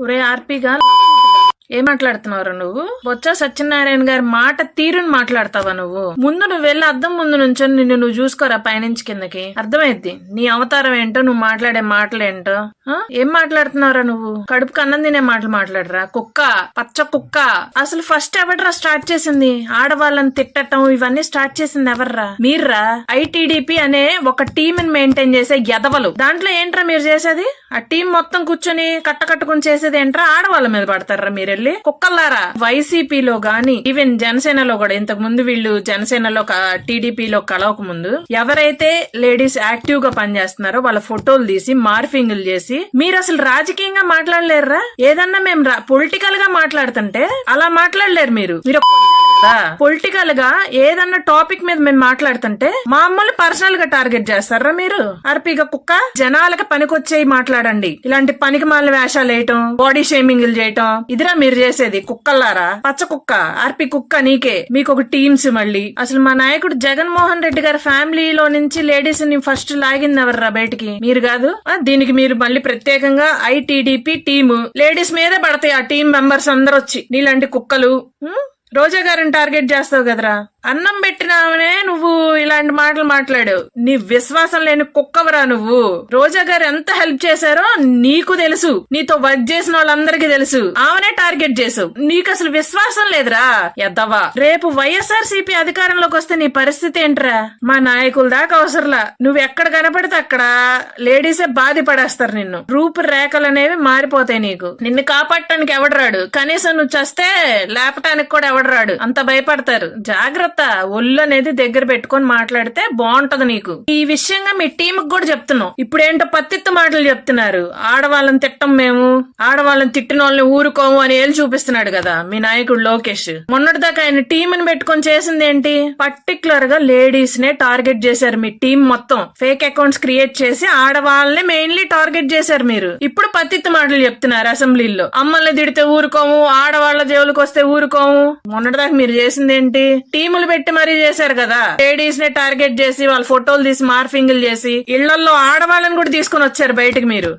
ఒరే ఆర్పిగా ఏం మాట్లాడుతున్నావురా నువ్వు? బొచ్చ సత్యనారాయణ గారి మాట తీరుని మాట్లాడతావా నువ్వు? ముందు నువ్వు వెళ్ళి అద్దం ముందు నుంచొని నిన్ను నువ్వు చూసుకోరా పైనుంచి కిందకి. అర్థమైద్ది నీ అవతారం ఏంటో నువ్వు మాట్లాడే మాటలు ఏంటో? ఏం మాట్లాడుతున్నావురా నువ్వు? కడుపు కన్నం తినే మాటలు మాట్లాడరా? కుక్క పచ్చ కుక్క. అసలు ఫస్ట్ ఎవడరా స్టార్ట్ చేసింది? ఆడవాళ్ళని తిట్టటం ఇవన్నీ స్టార్ట్ చేసింది ఎవర్రా? మీర్రా? ఐటీడీపీ అనే ఒక టీమ్ని మెయింటైన్ చేసే ఎదవలు దాంట్లో ఏంట్రా మీరు చేసేది? ఆ టీం మొత్తం కూర్చొని కట్టకట్టుకుని చేసేది ఏంట్రా? ఆడవాళ్ళ మీద పడతారా మీరు వెళ్ళి కుక్కల్లారా? వైసీపీలో గాని ఈవెన్ జనసేనలో కూడా ఇంతకు ముందు వీళ్ళు జనసేనలో టీడీపీలో కలవక ముందు ఎవరైతే లేడీస్ యాక్టివ్గా పనిచేస్తున్నారో వాళ్ళ ఫోటోలు తీసి మార్ఫింగ్లు చేసి మీరు అసలు రాజకీయంగా మాట్లాడలేరురా ఏదన్నా మేము పొలిటికల్గా మాట్లాడుతుంటే అలా మాట్లాడలేరు మీరు. మీరు పొలిటికల్గా ఏదన్నా టాపిక్ మీద మేము మాట్లాడుతుంటే మామూలు పర్సనల్గా టార్గెట్ చేస్తారా మీరు? అర్పిగా కుక్క జనాలకు పనికొచ్చేవి మాట్లాడండి. ఇలాంటి పనికి మాల వేషాలు వేయటం బాడీ షేమింగ్లు చేయటం ఇదిరా మీరు చేసేది కుక్కల్లారా? పచ్చ కుక్క అర్పి కుక్క నీకే. మీకు ఒక టీమ్స్ మళ్ళీ. అసలు మా నాయకుడు జగన్మోహన్ రెడ్డి గారి ఫ్యామిలీలో నుంచి లేడీస్ని ఫస్ట్ లాగింది ఎవర్రా బయటికి? మీరు కాదు? దీనికి మీరు మళ్ళీ ప్రత్యేకంగా ఐటీడీపీ టీము లేడీస్ మీదే పడతాయి ఆ టీం మెంబర్స్ అందరు వచ్చి నీలాంటి కుక్కలు రోజా గారిని టార్గెట్ చేస్తావు కదరా? అన్నం పెట్టినావనే నువ్వు ఇలాంటి మాటలు మాట్లాడావు. నీ విశ్వాసం లేని కుక్కవరా నువ్వు? రోజా గారు ఎంత హెల్ప్ చేశారో నీకు తెలుసు. నీతో వర్క్ చేసిన వాళ్ళందరికీ తెలుసు. ఆమెనే టార్గెట్ చేసావు. నీకు అసలు విశ్వాసం లేదురా ఎద్దవా రేపు వైఎస్ఆర్ సిపి అధికారంలోకి వస్తే నీ పరిస్థితి ఏంట్రా? మా నాయకుల దాకా అవసరంలా. నువ్వు ఎక్కడ కనపడితే అక్కడ లేడీసే బాధపడేస్తారు నిన్ను. రూపు రేఖలు అనేవి మారిపోతాయి నీకు. నిన్ను కాపాడటానికి ఎవడరాడు కనీసం నువ్వు చస్తే లేపటానికి కూడా ఎవడరాడు అంత భయపడతారు. జాగ్రత్త. ఒళ్ళు అనేది దగ్గర పెట్టుకొని మాట్లాడితే బాగుంటది నీకు. ఈ విషయంగా మీ టీం కూడా చెప్తున్నాం. ఇప్పుడేంటో పత్తిత్తు మాటలు చెప్తున్నారు. ఆడవాళ్ళని తిట్టం మేము. ఆడవాళ్ళని తిట్టిన వాళ్ళని ఊరుకోము అని ఏళ్ళు చూపిస్తున్నాడు కదా మీ నాయకుడు లోకేష్. మొన్నటిదాకా ఆయన టీంని పెట్టుకొని చేసింది ఏంటి పర్టికులర్గా లేడీస్ నే టార్గెట్ చేశారు మీ టీం మొత్తం. ఫేక్ అకౌంట్స్ క్రియేట్ చేసి ఆడవాళ్ళని మెయిన్లీ టార్గెట్ చేశారు మీరు. ఇప్పుడు పత్తిత్తు మాటలు చెప్తున్నారు అసెంబ్లీలో. అమ్మల్ని తిడితే ఊరుకోము ఆడవాళ్ళ జోలికి వస్తే ఊరుకోము. మొన్నటిదాకా మీరు చేసింది ఏంటి టీములు పెట్టి మరీ చేశారు కదా. లేడీస్ని టార్గెట్ చేసి వాళ్ళ ఫోటోలు తీసి మార్ఫింగ్లు చేసి ఇళ్ళలో ఆడవాళ్ళని కూడా తీసుకొని వచ్చారు బయటకు మీరు.